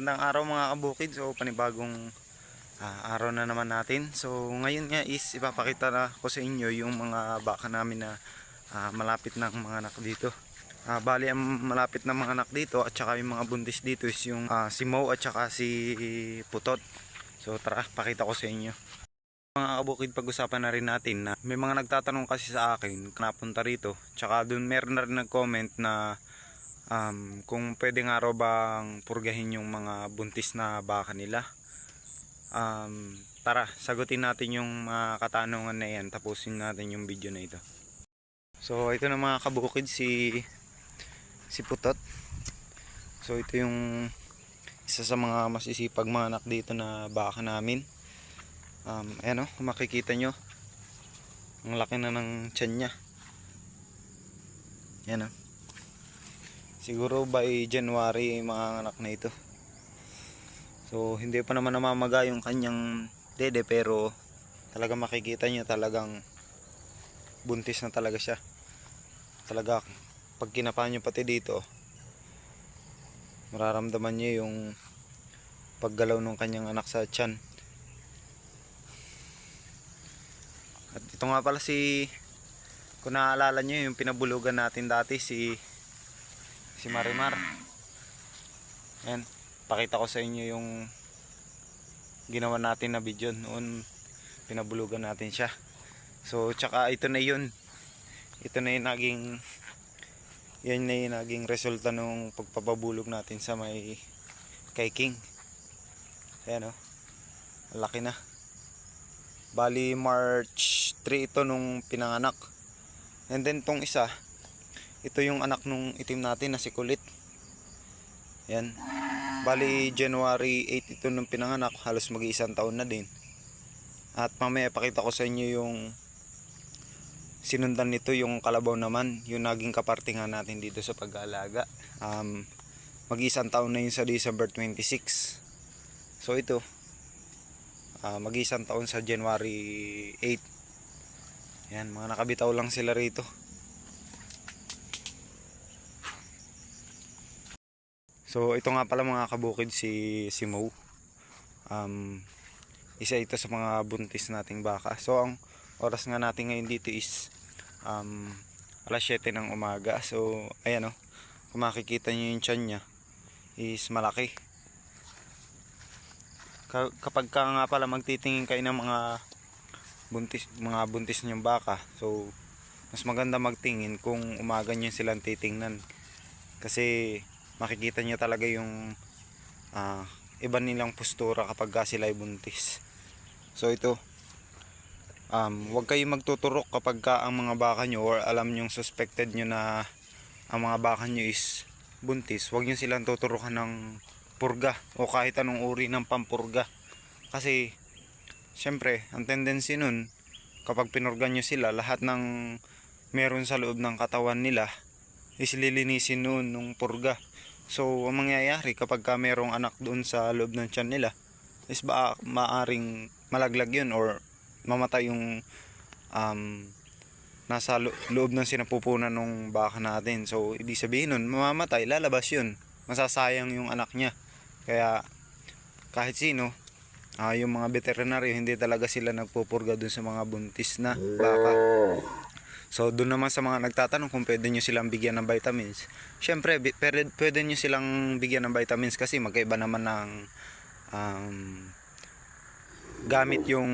magandang araw mga kabukid. So panibagong ah, araw na naman natin. So ngayon nga is ipapakita na ko sa inyo yung mga baka namin na ah, malapit ng mga anak dito. Ah, bali ang malapit na mga anak dito at saka yung mga buntis dito is yung ah, si Mo at saka si Putot. So tara, pakita ko sa inyo. Mga kabukid, pag-usapan na rin natin na may mga nagtatanong kasi sa akin napunta rito. Tsaka dun meron na rin nag-comment na um, kung pwede nga raw bang purgahin yung mga buntis na baka nila. Um, tara, sagutin natin yung mga katanungan na yan. Tapusin natin yung video na ito. So, ito na mga kabukid si si Putot. So, ito yung isa sa mga masisipag mga anak dito na baka namin. Um, ayan o, kung makikita nyo. Ang laki na ng tiyan niya. Yan o. Siguro by January mga anak na ito. So hindi pa naman namamaga yung kanyang dede pero talaga makikita nyo talagang buntis na talaga siya. Talaga pag kinapa nyo pati dito mararamdaman nyo yung paggalaw ng kanyang anak sa tiyan. At ito nga pala si kung naaalala nyo yung pinabulugan natin dati si si Marimar. Yan, pakita ko sa inyo yung ginawa natin na video noon pinabulugan natin siya. So, tsaka ito na yun. Ito na yung naging yan na yung naging resulta nung pagpapabulog natin sa may kay King. Ayan o. Ang laki na. Bali March 3 ito nung pinanganak. And then tong isa, ito yung anak nung itim natin na si Kulit. Yan. Bali January 8 ito nung pinanganak, halos mag-iisang taon na din. At mamaya pakita ko sa inyo yung sinundan nito yung kalabaw naman, yung naging kapartingan natin dito sa pag-aalaga. Um, mag-iisang taon na yun sa December 26. So ito, ah, mag-iisang taon sa January 8. Yan, mga nakabitaw lang sila rito. So ito nga pala mga kabukid si si Mo. Um, isa ito sa mga buntis nating baka. So ang oras nga natin ngayon dito is um, alas 7 ng umaga. So ayan o, kung makikita nyo yung tiyan niya is malaki. Ka- kapag ka nga pala magtitingin kayo ng mga buntis mga buntis niyong baka, so mas maganda magtingin kung umaga nyo silang titingnan. Kasi makikita nyo talaga yung ah, iba nilang postura kapag ka sila ay buntis. So ito, um, huwag kayong magtuturok kapag ka ang mga baka nyo or alam nyong suspected nyo na ang mga baka nyo is buntis, huwag nyo silang tuturukan ng purga o kahit anong uri ng pampurga. Kasi, syempre, ang tendency nun, kapag pinurga nyo sila, lahat ng meron sa loob ng katawan nila is lilinisin noon nung purga. So, ang mangyayari kapag ka merong anak doon sa loob ng tiyan nila, is ba maaring malaglag yun or mamatay yung um, nasa lo- loob ng sinapupunan ng baka natin. So, ibig sabihin nun, mamamatay, lalabas yun. Masasayang yung anak niya. Kaya, kahit sino, ah, yung mga veterinaryo, hindi talaga sila nagpupurga dun sa mga buntis na baka. So, doon naman sa mga nagtatanong kung pwede nyo silang bigyan ng vitamins. Siyempre, pwede, pwede nyo silang bigyan ng vitamins kasi magkaiba naman ng um, gamit yung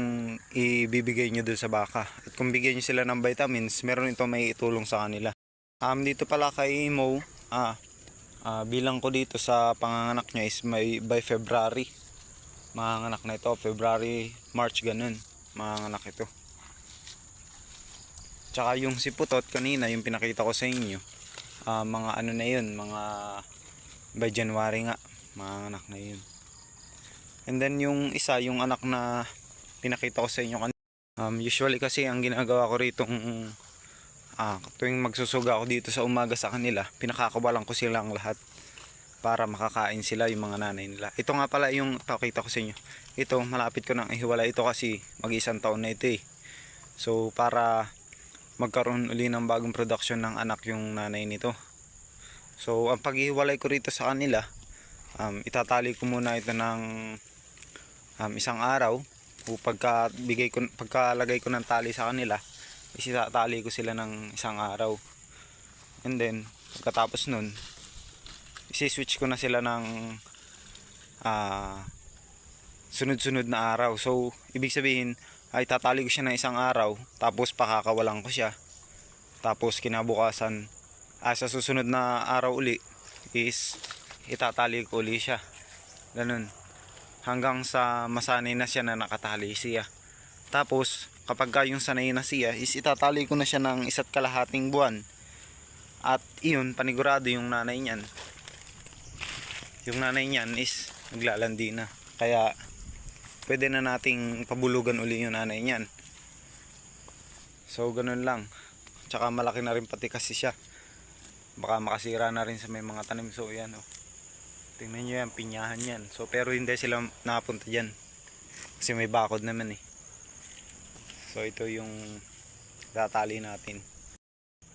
ibibigay nyo doon sa baka. At kung bigyan nyo sila ng vitamins, meron ito may itulong sa kanila. Um, dito pala kay Mo, ah, ah, bilang ko dito sa panganganak niya is may by February. Manganganak na ito, February, March, ganun. Manganganak ito. Tsaka yung si Putot kanina, yung pinakita ko sa inyo, ah, mga ano na yun, mga by January nga, manganganak na yun. And then yung isa, yung anak na pinakita ko sa inyo kanina. Um, usually kasi ang ginagawa ko rito ah, tuwing magsusuga ako dito sa umaga sa kanila, pinakakawalan ko silang lahat para makakain sila yung mga nanay nila. Ito nga pala yung pakita ko sa inyo. Ito, malapit ko nang ihiwala ito kasi mag-isang taon na ito eh. So para magkaroon uli ng bagong production ng anak yung nanay nito. So ang paghihiwalay ko rito sa kanila, um, itatali ko muna ito ng um, isang araw. Pagka bigay ko pagkalagay ko ng tali sa kanila is itatali ko sila ng isang araw. And then pagkatapos nun isi-switch ko na sila ng ah sunod-sunod na araw. So ibig sabihin ay tatali ko siya ng isang araw tapos pakakawalan ko siya. Tapos kinabukasan ah, sa susunod na araw uli is itatali ko uli siya. Ganun. Hanggang sa masanay na siya na nakatali siya. Tapos kapag ka yung sanay na siya is itatali ko na siya ng isa't kalahating buwan. At iyon panigurado yung nanay niyan. Yung nanay niyan is naglalandi na. Kaya pwede na nating pabulugan uli yung nanay niyan. So ganun lang. Tsaka malaki na rin pati kasi siya. Baka makasira na rin sa may mga tanim. So yan oh. tingnan nyo yan pinyahan yan. So pero hindi sila napunta dyan. Kasi may bakod naman eh. So ito yung tatali natin.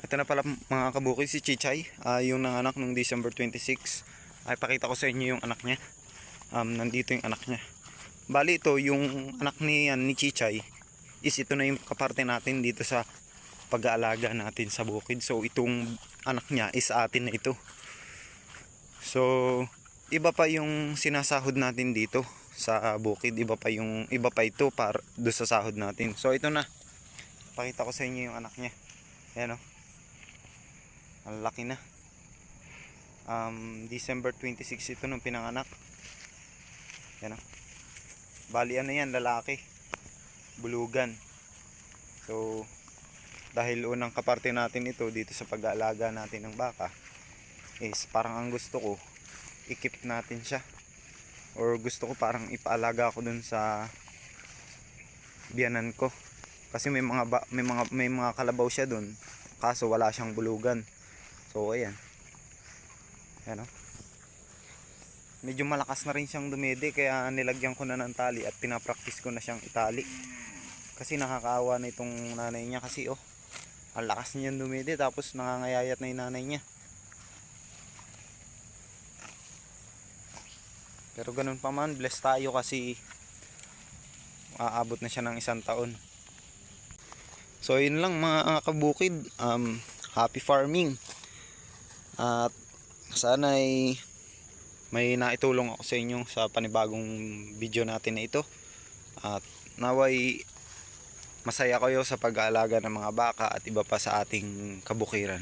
Ito na pala mga kabukid si Chichay. Ah, yung nanganak nung December 26 ay pakita ko sa inyo yung anak niya. Um, nandito yung anak niya bali ito yung anak ni, yan, ni Chichay is ito na yung kaparte natin dito sa pag-aalaga natin sa bukid. So itong anak niya is atin na ito. So iba pa yung sinasahod natin dito sa bukid. Iba pa yung iba pa ito para do sa sahod natin. So ito na. Pakita ko sa inyo yung anak niya. Yan o ang laki na. Um, December 26 ito nung pinanganak. Yan o bali ano yan lalaki. Bulugan. So dahil unang kaparte natin ito dito sa pag-aalaga natin ng baka is parang ang gusto ko ikip natin siya. Or gusto ko parang ipaalaga ko dun sa biyanan ko. Kasi may mga ba, may mga may mga kalabaw siya dun kaso wala siyang bulugan. So ayan. Ayan o medyo malakas na rin siyang dumede kaya nilagyan ko na ng tali at pinapractice ko na siyang itali. Kasi nakakaawa na itong nanay niya kasi oh ang lakas niyan dumede tapos nangangayayat na yung nanay niya. Pero ganun pa man blessed tayo kasi aabot na siya ng isang taon. So yun lang mga kabukid. Um, happy farming. At sana ay may naitulong ako sa inyo sa panibagong video natin na ito. At naway masaya kayo sa pag-aalaga ng mga baka at iba pa sa ating kabukiran